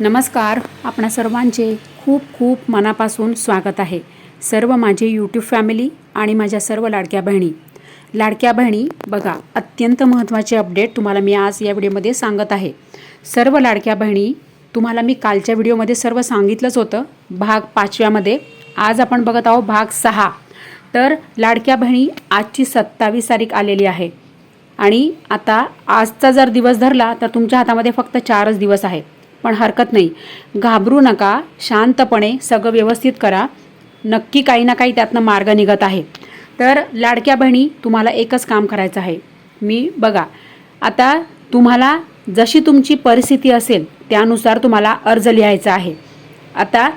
नमस्कार आपणा सर्वांचे खूप खूप मनापासून स्वागत आहे. सर्व माझे यूट्यूब फॅमिली आणि माझ्या सर्व लाडक्या बहिणी. लाडक्या बहिणी बघा अत्यंत महत्त्वाचे अपडेट तुम्हाला मी आज या व्हिडिओमध्ये सांगत आहे. सर्व लाडक्या बहिणी तुम्हाला मी कालच्या व्हिडिओमध्ये सर्व सांगितलंच होतं भाग पाचव्यामध्ये आज आपण बघत आहोत भाग सहा. तर लाडक्या बहिणी आजची सत्तावीस तारीख आलेली आहे. आणि आता आजचा जर दिवस धरला तर तुमच्या हातामध्ये फक्त चारच दिवस आहे पण हरकत नाही. घाबरू नका. शांतपणे सगळं व्यवस्थित करा. नक्की काही ना काही त्यातनं मार्ग निघत आहे. तर लाडक्या बहिणी तुम्हाला एकच काम करायचं आहे. मी बघा आता तुम्हाला जशी तुमची परिस्थिती असेल त्यानुसार तुम्हाला अर्ज लिहायचा आहे. आता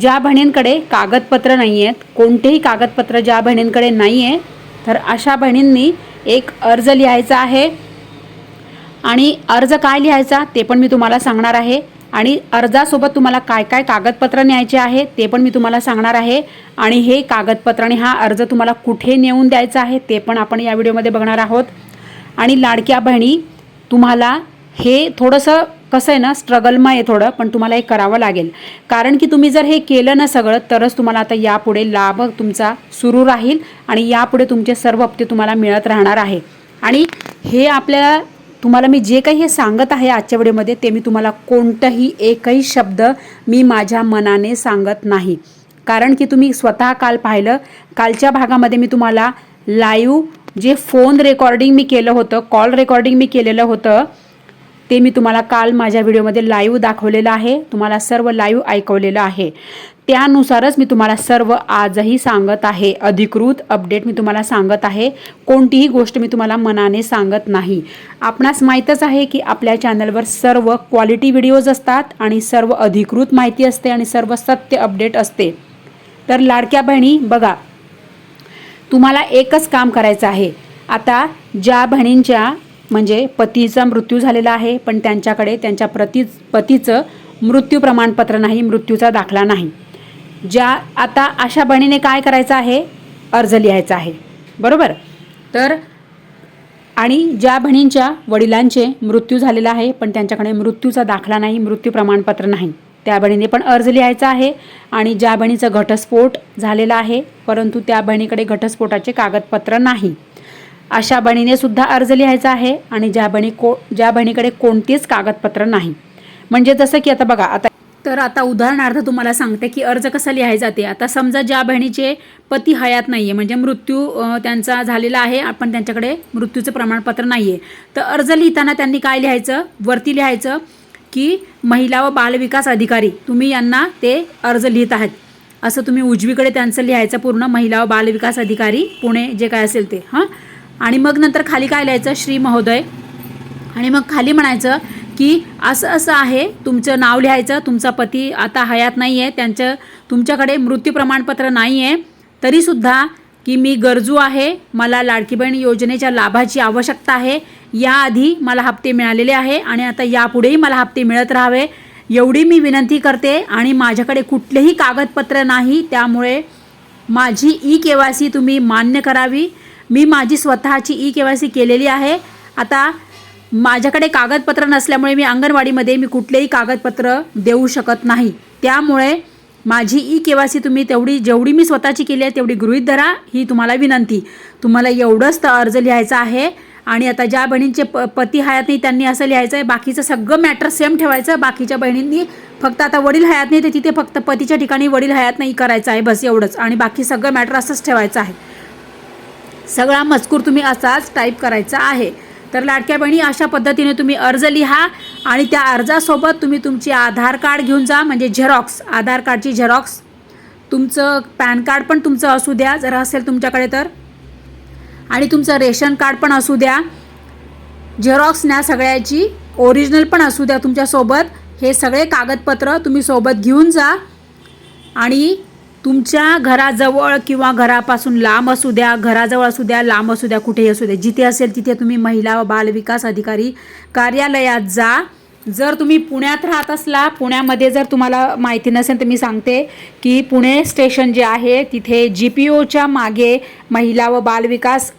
ज्या बहिणींकडे कागदपत्र नाही आहेत कोणतेही कागदपत्र ज्या बहिणींकडे नाही आहे तर अशा बहिणींनी एक अर्ज लिहायचा आहे. आणि अर्ज काय लिहायचा ते पण मी तुम्हाला सांगणार आहे. आणि अर्जासोबत तुम्हाला काय काय कागदपत्र न्यायचे आहे ते पण मी तुम्हाला सांगणार आहे. आणि हे कागदपत्र आणि हा अर्ज तुम्हाला कुठे नेऊन द्यायचा आहे ते पण आपण या व्हिडिओमध्ये बघणार आहोत. आणि लाडक्या बहिणी तुम्हाला हे थोडंसं कसं आहे ना स्ट्रगलमय आहे थोडं पण तुम्हाला हे करावं लागेल. कारण की तुम्ही जर हे केलं ना सगळं तरच तुम्हाला आता यापुढे लाभ तुमचा सुरू राहील आणि यापुढे तुमचे सर्व हप्ते तुम्हाला मिळत राहणार आहे. आणि हे आपल्याला तुम्हाला मी जे काही हे सांगत आहे आजच्या व्हिडिओमध्ये ते मी तुम्हाला कोणतंही एकही शब्द मी माझ्या मनाने सांगत नाही. कारण की तुम्ही स्वतः काल पाहिलं कालच्या भागामध्ये मी तुम्हाला लाईव्ह जे फोन रेकॉर्डिंग मी केलं होतं कॉल रेकॉर्डिंग मी केलेलं होतं ते मी तुम्हाला काल माझ्या व्हिडिओमध्ये लाईव्ह दाखवलेलं आहे. तुम्हाला सर्व लाईव्ह ऐकवलेलं आहे. त्यानुसारच मी तुम्हाला सर्व आजही सांगत आहे. अधिकृत अपडेट मी तुम्हाला सांगत आहे. कोणतीही गोष्ट मी तुम्हाला मनाने सांगत नाही. आपणास माहीतच आहे की आपल्या चॅनलवर सर्व क्वालिटी व्हिडिओज असतात आणि सर्व अधिकृत माहिती असते आणि सर्व सत्य अपडेट असते. तर लाडक्या बहिणी बघा तुम्हाला एकच काम करायचं आहे. आता ज्या बहिणींच्या म्हणजे पतीचा मृत्यू झालेला आहे पण त्यांच्याकडे त्यांच्या प्रती पतीचं मृत्यू प्रमाणपत्र नाही मृत्यूचा दाखला नाही. ज्या आता अशा बहिणीने काय करायचं आहे? अर्ज लिहायचा आहे. बरोबर? तर आणि ज्या बहिणींच्या वडिलांचे मृत्यू झालेला आहे पण त्यांच्याकडे मृत्यूचा दाखला नाही मृत्यू प्रमाणपत्र नाही त्या बहिणीने पण अर्ज लिहायचा आहे आणि ज्या बहिणीचा घटस्फोट झालेला आहे परंतु त्या बहिणीकडे घटस्फोटाचे कागदपत्र नाही. अशा बहिणीने सुद्धा अर्ज लिहायचा आहे आणि ज्या बहिणी को ज्या बहिणीकडे कोणतीच कागदपत्र नाही. म्हणजे जसं की आता बघा आता तर आता उदाहरणार्थ तुम्हाला सांगते की अर्ज कसा लिहाय जाते. आता समजा ज्या बहिणीचे पती हयात नाही आहे म्हणजे मृत्यू त्यांचा झालेला आहे आपण त्यांच्याकडे मृत्यूचं प्रमाणपत्र नाही आहे तर अर्ज लिहिताना त्यांनी काय लिहायचं? वरती लिहायचं की महिला व बालविकास अधिकारी तुम्ही यांना ते अर्ज लिहित आहात. असं तुम्ही उजवीकडे त्यांचं लिहायचं पूर्ण महिला व बालविकास अधिकारी पुणे जे काय असेल ते हां? आणि मग नंतर खाली काय लिहायचं? श्री महोदय. आणि मग खाली म्हणायचं की असं असं आहे तुमचं नाव लिहायचं तुमचा पती आता हयात नाही आहे त्यांचं तुमच्याकडे मृत्यू प्रमाणपत्र नाही आहे तरीसुद्धा की मी गरजू आहे मला लाडकी बहीण योजनेच्या लाभाची आवश्यकता आहे याआधी मला हप्ते मिळालेले आहे आणि आता यापुढेही मला हप्ते मिळत राहावे एवढी मी विनंती करते आणि माझ्याकडे कुठलेही कागदपत्र नाही त्यामुळे माझी ई के वाय सी तुम्ही मान्य करावी. मी माझी स्वतःची ई के वाय सी केलेली आहे. आता माझ्याकडे कागदपत्र नसल्यामुळे मी अंगणवाडीमध्ये मी कुठलेही कागदपत्र देऊ शकत नाही. त्यामुळे माझी ई के तुम्ही तेवढी जेवढी मी स्वतःची केली आहे तेवढी गृहीत धरा ही तुम्हाला विनंती. तुम्हाला एवढंच तर अर्ज लिहायचा आहे आणि आता ज्या बहिणींचे प पती हयात नाही त्यांनी असं लिहायचं आहे बाकीचं सगळं मॅटर सेम ठेवायचं बाकीच्या बहिणींनी फक्त आता वडील हयात नाही तर तिथे फक्त पतीच्या ठिकाणी वडील हयात नाही करायचं आहे बस एवढंच. आणि बाकी सगळं मॅटर असंच ठेवायचं आहे. सगळा मजकूर तुम्ही असाच टाईप करायचा आहे. तर लाडक्या बहिणी अशा पद्धतीने तुम्ही अर्ज लिहा आणि त्या अर्जासोबत तुम्ही तुमची आधार कार्ड घेऊन जा म्हणजे झेरॉक्स आधार कार्डची झेरॉक्स तुमचं पॅन कार्ड पण तुमचं असू द्या जर असेल तुमच्याकडे तर. आणि तुमचं रेशन कार्ड पण असू द्या. झेरॉक्स न्या सगळ्याची ओरिजिनल पण असू द्या तुमच्यासोबत. हे सगळे कागदपत्र तुम्ही सोबत घेऊन जा. आणि तुमच्या घराजवळ किंवा घरापासून लांब असू द्या घराजवळ असू द्या लांब असू द्या कुठेही असू द्या जिथे असेल तिथे तुम्ही महिला व बालविकास अधिकारी कार्यालयात जा. जर तुम्ही पुण्यात राहत असला पुण्यामध्ये जर तुम्हाला माहिती नसेल तर मी सांगते की पुणे स्टेशन जे आहे तिथे जी पी ओच्या मागे महिला व बालविकास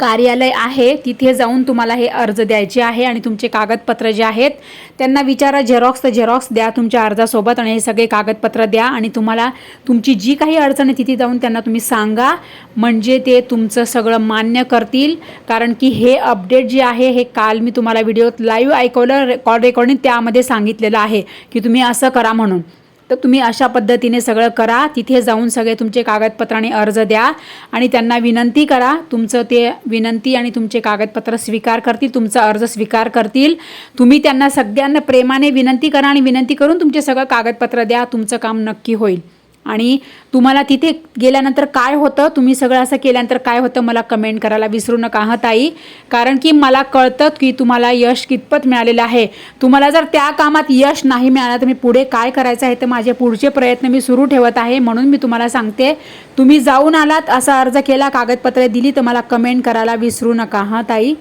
कार्यालय आहे तिथे जाऊन तुम्हाला हे अर्ज द्यायचे आहे आणि तुमचे कागदपत्र जे आहेत त्यांना विचारा झेरॉक्स तर झेरॉक्स द्या तुमच्या अर्जासोबत आणि हे सगळे कागदपत्र द्या आणि तुम्हाला तुमची जी काही अडचण आहे तिथे जाऊन त्यांना तुम्ही सांगा. म्हणजे ते तुमचं सगळं मान्य करतील. कारण की हे अपडेट जे आहे हे काल मी तुम्हाला व्हिडिओत लाईव्ह ऐकवलं रेकॉर्ड रेकॉर्डिंग त्यामध्ये सांगितलेलं आहे की तुम्ही असं करा म्हणून. तर तुम्ही अशा पद्धतीने सगळं करा. तिथे जाऊन सगळे तुमचे कागदपत्र आणि अर्ज द्या आणि त्यांना विनंती करा. तुमचं ते विनंती आणि तुमचे कागदपत्र स्वीकार करतील तुमचा अर्ज स्वीकार करतील. तुम्ही त्यांना सगळ्यांना प्रेमाने विनंती करा आणि विनंती करून तुमचे सगळं कागदपत्र द्या. तुमचं काम नक्की होईल. आणि तुम्हाला तिथे गेल्यानंतर काय होतं? तुम्ही सगळं असं केल्यानंतर काय होतं? मला कमेंट करायला विसरू नका हं ताई? कारण की मला कळतं की तुम्हाला यश कितपत मिळालेलं आहे. तुम्हाला जर त्या कामात यश नाही मिळालं तर मी पुढे काय करायचं आहे? तर माझे पुढचे प्रयत्न मी सुरू ठेवत आहे म्हणून मी तुम्हाला सांगते. तुम्ही जाऊन आलात असा अर्ज केला कागदपत्रे दिली तर मला कमेंट करायला विसरू नका हां ताई?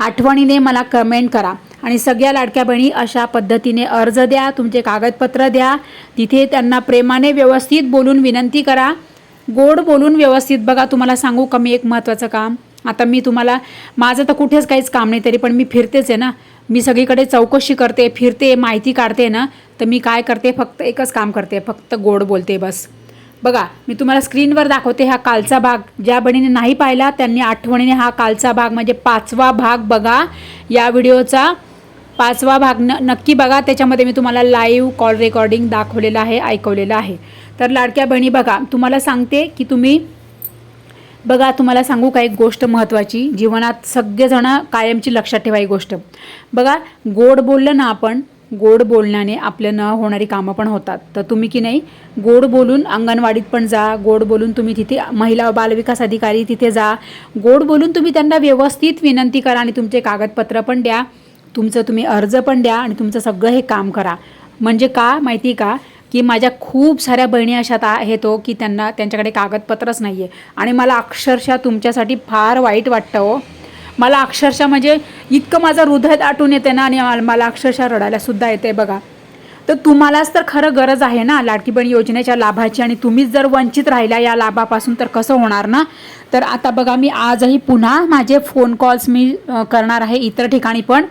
आठवणीने मला कमेंट करा. आणि सगळ्या लाडक्या बहिणी अशा पद्धतीने अर्ज द्या तुमचे कागदपत्र द्या. तिथे त्यांना प्रेमाने व्यवस्थित बोलून विनंती करा. गोड बोलून व्यवस्थित बघा तुम्हाला सांगू का मी एक महत्त्वाचं काम. आता मी तुम्हाला माझं तर कुठेच काहीच काम नाही तरी पण मी फिरतेच आहे ना. मी सगळीकडे चौकशी करते फिरते माहिती काढते ना तर मी काय करते फक्त एकच काम करते फक्त गोड बोलते बस. बघा मी तुम्हाला स्क्रीनवर दाखवते हा कालचा भाग. ज्या बहिणीने नाही पाहिला त्यांनी आठवणीने हा कालचा भाग म्हणजे पाचवा भाग बघा. या व्हिडिओचा पाचवा भाग न नक्की बघा. त्याच्यामध्ये मी तुम्हाला लाईव्ह कॉल रेकॉर्डिंग दाखवलेलं आहे ऐकवलेलं आहे. तर लाडक्या बहिणी बघा तुम्हाला सांगते की तुम्ही बघा तुम्हाला सांगू का एक गोष्ट महत्त्वाची जीवनात सगळेजणं कायमची लक्षात ठेवा ही गोष्ट. बघा गोड बोललं ना आपण गोड बोलण्याने आपल्या न होणारी कामं पण होतात. तर तुम्ही की नाही गोड बोलून अंगणवाडीत पण जा गोड बोलून तुम्ही तिथे महिला बालविकास अधिकारी तिथे जा गोड बोलून तुम्ही त्यांना व्यवस्थित विनंती करा आणि तुमचे कागदपत्र पण द्या. तुमचं तुम्ही अर्ज पण द्या आणि तुमचं सगळं हे काम करा. म्हणजे का माहिती का? की माझ्या खूप साऱ्या बहिणी अशा आहेत हो की त्यांना त्यांच्याकडे कागदपत्रच नाही आहे आणि मला अक्षरशः तुमच्यासाठी फार वाईट वाटतं हो. मला अक्षरशः म्हणजे इतकं माझं हृदय दाटून येते ना आणि मला- अक्षरशः रडायलासुद्धा येते बघा. तर तुम्हालाच तर खरं गरज आहे ना लाडकी बहीण योजनेच्या लाभाची आणि तुम्हीच जर वंचित राहिल्या या लाभापासून तर कसं होणार ना? तर आता बघा मी आजही पुन्हा माझे फोन कॉल्स मी करणार आहे इतर ठिकाणी पण.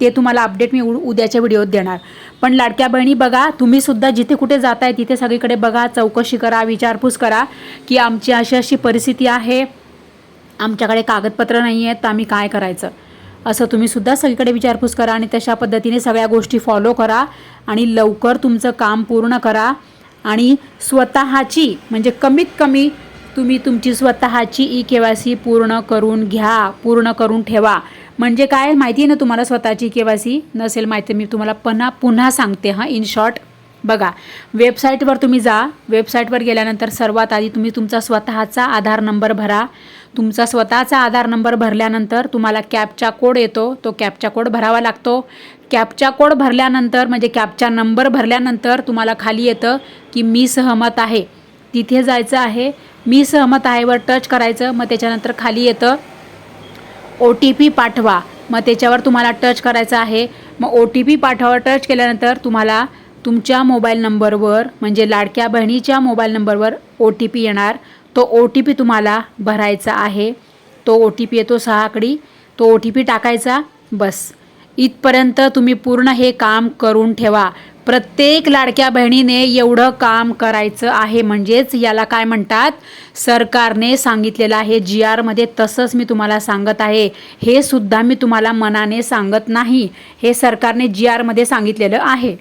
ते तुम्हाला अपडेट मी उ- उद्याच्या व्हिडिओत देणार. पण लाडक्या बहिणी बघा तुम्हीसुद्धा जिथे कुठे जाताय तिथे सगळीकडे बघा चौकशी करा विचारपूस करा की आमची अशी अशी परिस्थिती आहे. आमच्याकडे कागदपत्र नाही आहेत तर आम्ही काय करायचं? असं तुम्हीसुद्धा सगळीकडे विचारपूस करा आणि तशा पद्धतीने सगळ्या गोष्टी फॉलो करा आणि लवकर तुमचं काम पूर्ण करा. आणि स्वतःची म्हणजे कमीत कमी तुम्ही तुमची स्वतःची ई के वाय सी पूर्ण करून घ्या पूर्ण करून ठेवा. म्हणजे काय माहिती आहे ना तुम्हाला स्वतःची के वाय सी नसेल माहिती मी तुम्हाला पुन्हा पुन्हा सांगते हां. इन शॉर्ट बघा वेबसाईटवर तुम्ही जा. वेबसाईटवर गेल्यानंतर सर्वात आधी तुम्ही तुमचा स्वतःचा आधार नंबर भरा. तुमचा स्वतःचा आधार नंबर भरल्यानंतर तुम्हाला कॅपचा कोड येतो. तो कॅपचा कोड भरावा लागतो. कॅपचा कोड भरल्यानंतर म्हणजे कॅपचा नंबर भरल्यानंतर तुम्हाला खाली येतं की मी सहमत आहे. तिथे जायचं आहे. मी सहमत आहे वर टच करायचं. मग त्याच्यानंतर खाली येतं. ओ टी पी पाठवा. मग त्याच्यावर तुम्हाला टच करायचं आहे. मग ओ टी पी पाठवावर टच केल्यानंतर तुम्हाला तुमच्या मोबाईल नंबरवर म्हणजे लाडक्या बहिणीच्या मोबाईल नंबरवर ओ टी पी येणार. तो ओ टी पी तुम्हाला भरायचा आहे. तो ओ टी पी येतो सहा आकडी तो ओ टी पी टाकायचा. बस. इथपर्यंत तुम्ही पूर्ण हे काम करून ठेवा. प्रत्येक लाडक्या बहिणीने एवढं काम करायचं आहे. म्हणजेच याला काय म्हणतात? सरकारने सांगितलेलं आहे. जी आरमध्ये तसंच मी तुम्हाला सांगत आहे. हे सुद्धा मी तुम्हाला मनाने सांगत नाही. हे सरकारने जी आरमध्ये सांगितलेलं आहे.